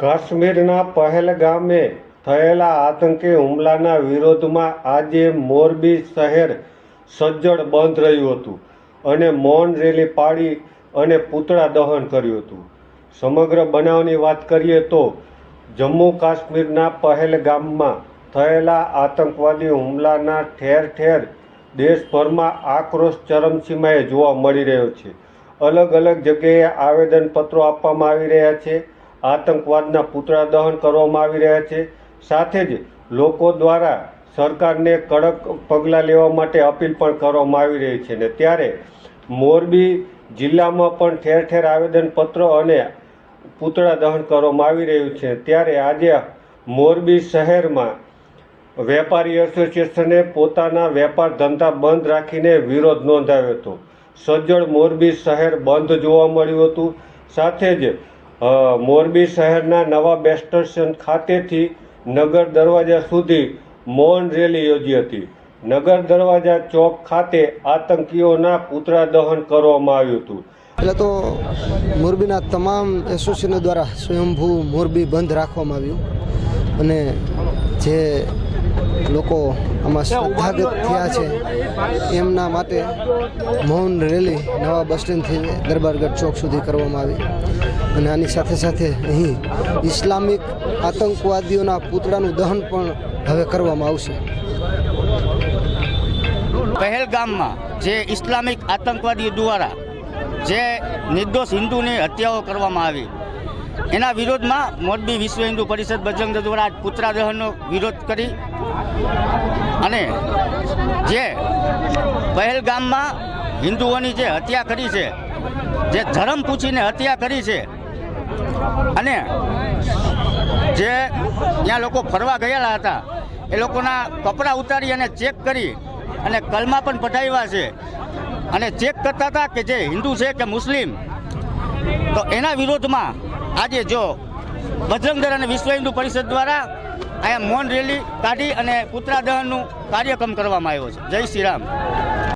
કાશ્મીરના પહેલગામે થયેલા આતંકી હુમલાના વિરોધમાં આજે મોરબી શહેર સજ્જડ બંધ રહ્યું હતું અને મૌન રેલી પાડી અને પૂતળા દહન કર્યું હતું. સમગ્ર બનાવની વાત કરીએ તો જમ્મુ કાશ્મીરના પહેલગામમાં થયેલા આતંકવાદી હુમલાના ઠેર ઠેર દેશભરમાં આક્રોશ ચરમસીમાએ જોવા મળી રહ્યો છે. અલગ અલગ જગ્યાએ આવેદનપત્રો આપવામાં આવી રહ્યા છે. આતંકવાદના પૂતળા દહન કરવામાં આવી રહ્યા છે. સાથે જ લોકો દ્વારા સરકારને કડક પગલાં લેવા માટે અપીલ પણ કરવામાં આવી રહી છે ને ત્યારે મોરબી જિલ્લામાં પણ ઠેર ઠેર આવેદનપત્રો અને પૂતળા દહન કરવામાં આવી રહ્યું છે. ત્યારે આજે મોરબી શહેરમાં વેપારી એસોસિએશને પોતાના વેપાર ધંધા બંધ રાખીને વિરોધ નોંધાવ્યો હતો. સજ્જડ મોરબી શહેર બંધ જોવા મળ્યું હતું. સાથે જ મોરબી શહેરના નવા બસ સ્ટેશન ખાતેથી નગર દરવાજા સુધી મૌન રેલી યોજી હતી. નગર દરવાજા ચોક ખાતે આતંકીઓના પૂતળા દહન કરવામાં આવ્યું હતું. એટલે તો મોરબીના તમામ એસોસિએશનો દ્વારા સ્વયંભૂ મોરબી બંધ રાખવામાં આવ્યું. અને જે લોકો આમાં શ્રદ્ધાગત થયા છે. એમના માટે મૌન રેલી નવા બસ સ્ટેન્ડથી દરબારગઢ ચોક સુધી કરવામાં આવી. અને આની સાથે સાથે અહીં ઇસ્લામિક આતંકવાદીઓના પૂતળાનું દહન પણ હવે કરવામાં આવશે. પહેલગામમાં જે ઇસ્લામિક આતંકવાદીઓ દ્વારા જે નિર્દોષ હિન્દુની હત્યાઓ કરવામાં આવી એના વિરોધમાં મોરબી વિશ્વ હિન્દુ પરિષદ બજરંગ દ્વારા આજ દહનનો વિરોધ કરી અને જે પહેલગામમાં હિન્દુઓની જે હત્યા કરી છે, જે ધર્મ પૂછીને હત્યા કરી છે અને જે ત્યાં લોકો ફરવા ગયેલા હતા, એ લોકોના કપડાં ઉતારી અને ચેક કરી અને કલમા પણ પઠાવ્યા છે અને ચેક કરતા હતા કે જે હિન્દુ છે કે મુસ્લિમ, તો એના વિરોધમાં આજે જો બજરંગ અને વિશ્વ હિન્દુ પરિષદ દ્વારા અહીંયા મૌન રેલી કાઢી અને પુતળા દહનનું કાર્યક્રમ કરવામાં આવ્યો છે. જય શ્રી રામ.